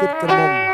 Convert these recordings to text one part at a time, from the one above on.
Good, good morning.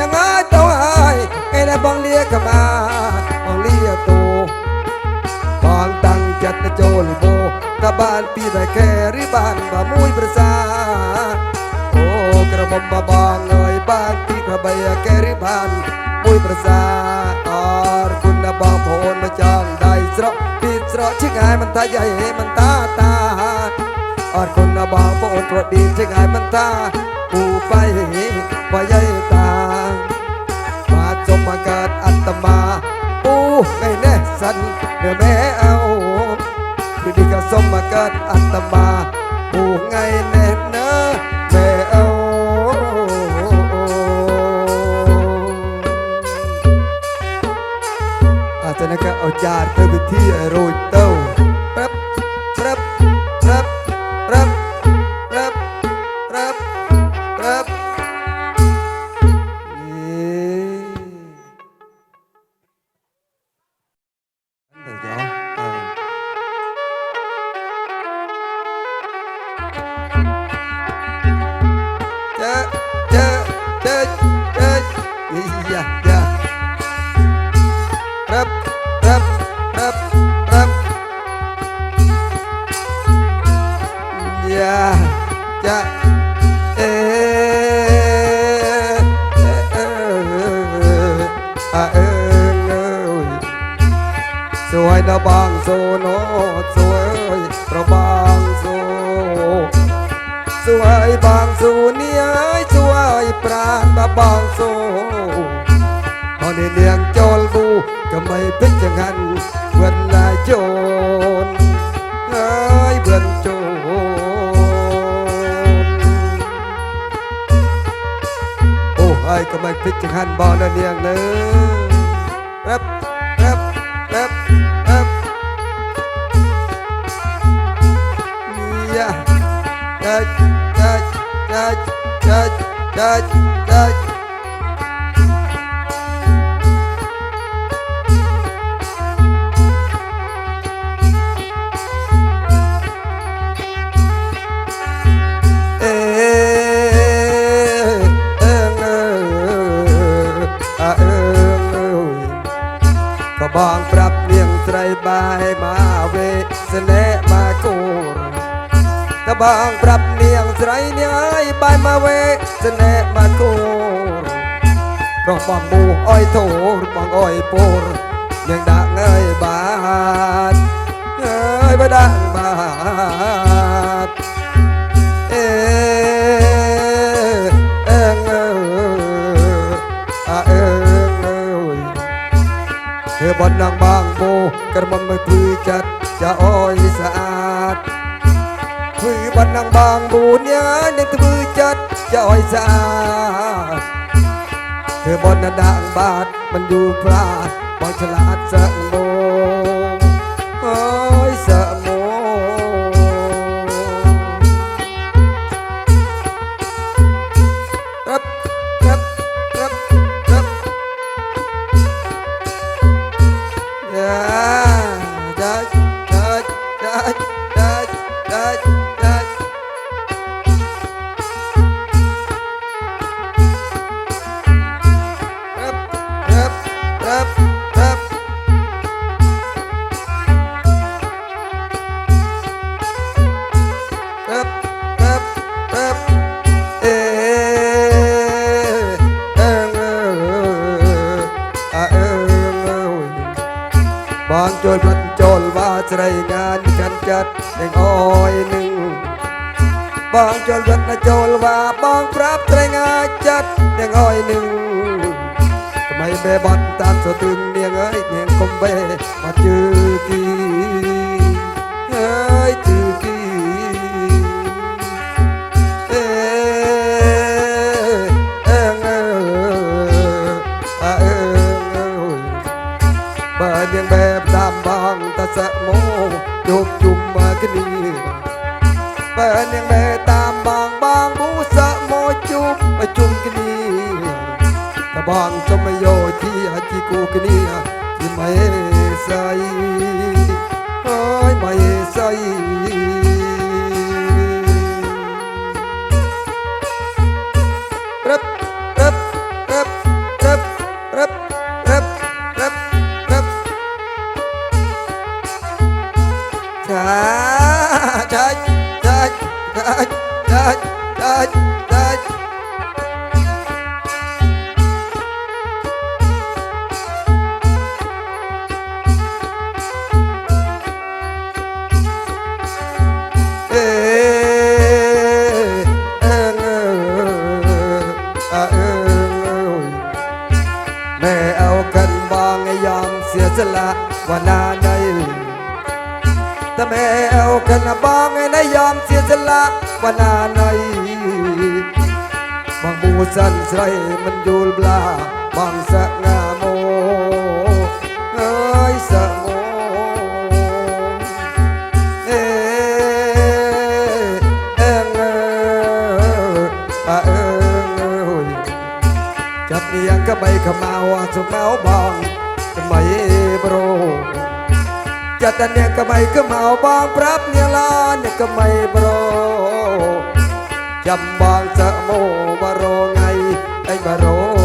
ยังไงเต้าไอ้ไอ้ได้บังเลียกมาบังเลียโตบางตังจัดนะโจลโบตะบานปีได้แค่ริบานบ่มุยประสาโอ้กระบมบ่บางเอ้ยบ้านที่กระเบียแค่ริบานมุยประสาอารคุณนะบ่พลมาจองได้สระปีสระชิงไอ้มันตาใหญ่มันตาตาអរគុណបងប្អូនប្រឌីជាងាយមិនថាពូបៃបាយ ในแน่สันเดี๋วแม่เอาคือดีก็สมมาเกิดอัตมาผูกไงแน่เนอแม่เอาอาจารย์ก็เอาจานเธอไปเที่ย นะบางโซโนสวยประบางโซสวยบางสูเนี่ยสวยปราณมาบางโซพอในเนียงโจลบูก็ไม่เป็นอย่างนั้นเวนลายโจรเอ้ยเบื่อนโจรโอ้ไอ้ก็ไม่เป็นอย่างนั้นบอนเนียงเนอะแป๊บแป๊บ dać, dać. Bong ប្រាប់នាងស្រីបាយមកវេសនេបាគូតបងប្រាប់នាង ស្រ័យញ៉ាយបាយមកវេចណែបានគូររបស់មូអុយធូរបស់អុយពូរយើងដាក់ងើយបាទអើយបើដាក់បាទអេអើងើអើអើងើធ្វើបន់ដល់បងមូក្រមុំមើលព្រួយចិត្តចាអុយស្អា បណ្ណងបងបូនញ៉ានឹងធ្វើចិត្តចោយសាធ្វើបណ្ណដាក់បាតមិនយូរប្រាបងឆ្លាតសឹកមូ จนพันโจรว่าจะได้งานกันจัดแต่งอ้อยหนึ่งบางโจรพันโจรว่าบางปรับใจงานจัดแต่งอ้อยหนึ่งทำไมเบบอลตามสะตึงเนียงเอ้ยเนียงคมเบมาจือ សៈមោជោគជុំមកគ្នាបើនាងនៅតាមបងបងមូសៈមោជុំមកជុំគ្នាកបងសុំយោជាជីគូគ្នាជាមេ แม่เอากันบางไอ้ยอมเสียสละว่านาในแต่แม่เอากันบางไอ้นายยอมเสียสละว่านาในบางบูสันใส่มันยูลบลาบางสะ កបីខ្មៅសុខៅបងថ្មីប្រូចិត្តតែអ្នកកបីខ្មៅបងប្រាប់អ្នកឡាអ្នកកបីប្រូចាំបងសើមោបរងៃអីបរោ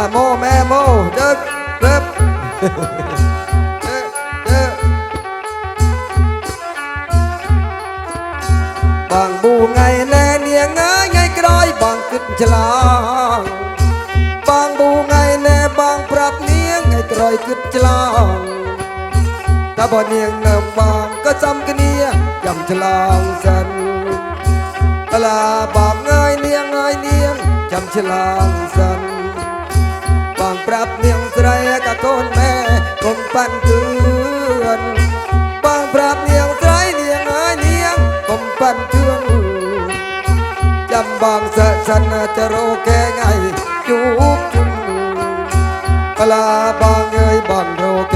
à mô mẹ mô chết rớp chết chết บางบูไงแลเนียงเงยไงกร้อยบางขึ้นฉลางบางบูไงแลบางปรับเนียงไงกร้อยขึ้นฉลางถ้าบ่เนียงเนิบบางก็จำกันเนียยำฉลางสันเวลาบางเงยเนียงเงยเนียงจำฉลางสัน ปั่นเกือนบางปรับเนียงสไรเนียงเอ้ยเนียงคงปั่นเกือนจำบางสะชันจะโรแกไงจูบจุมปลาบางเงยบางโรแก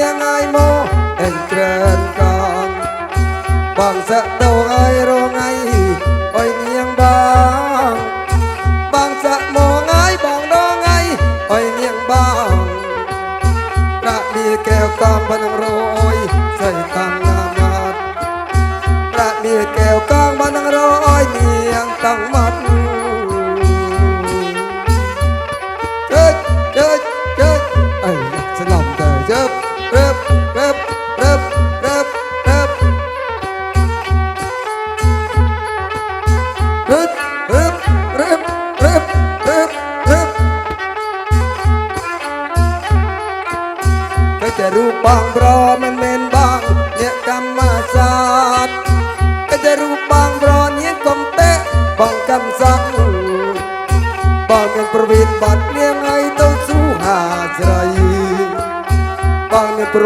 នាងអាយមកអេងក្រើនកងបងសាក់ទៅអាយរ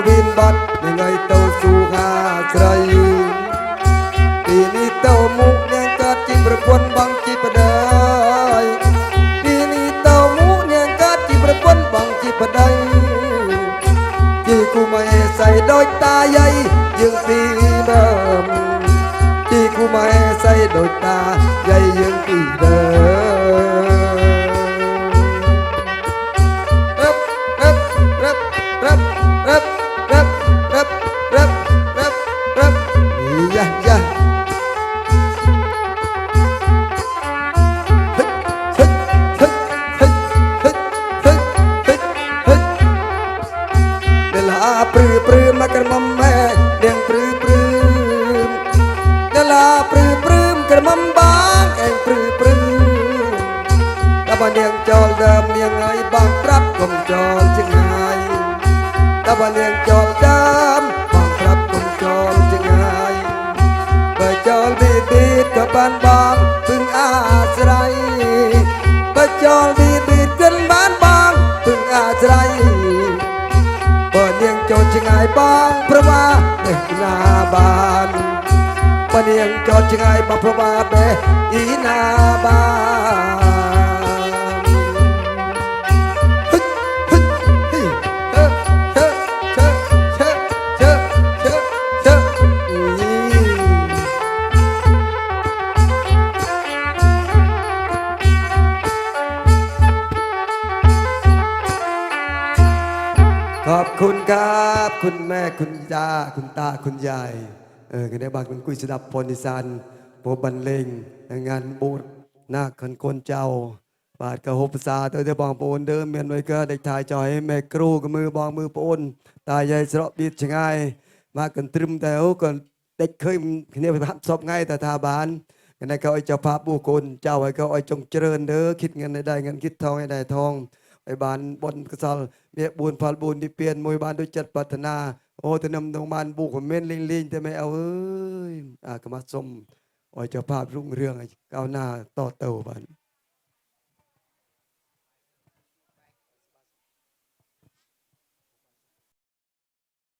bin bát để ngày tàu ដើមបងប្រាប់កុំចោលចង្អើយបើចោលពីពីក៏បានបងពឹងអាស្រ័យបើចោលពីពីកិនបានបងពឹងអាស្រ័យបើនាងចោលចង្អើយបងប្រវាទេណាបានបើនាងចោលចង្អើយបងប្រវាទេអ៊ីណាបាន คุณแม่คุณยาคุณตาคุณยายเออกันได้บางคุณกุยสดับพรนิสันโปบันเลงงานบูรนาคคนคนเจ้า บาทกระหบภาษาเตอเดบองปูนเดิมเมียนไว้ก็ได้ถ่ายจอยแม่ครูกับมือบองมือปูนตายายสระบีดชงไงมากันตรึมแต่โอ้ก่อนเด็กเคยเนี่ยไปพับศพไงแต่ทาบานกันได้เขาไอ้เจ้าภาพบุคคลเจ้าไอ้เขาไอ้จงเจริญเด้อคิดเงินได้เงินคิดทองให้ได้ทอง ไอ้บานบนกระซัลเมียบุญพาลบุญที่เปลี่ยนมวยบานด้วยจัดปัฒนา โอ้ทนำตรงบานบุกผมเม่นลิงลิงแต่ไม่เอาเอ้ยอากมาสมโอ้ยเจ้าภาพรุ่งเรืองไอ้ก้าวหน้าต่อเติบบาน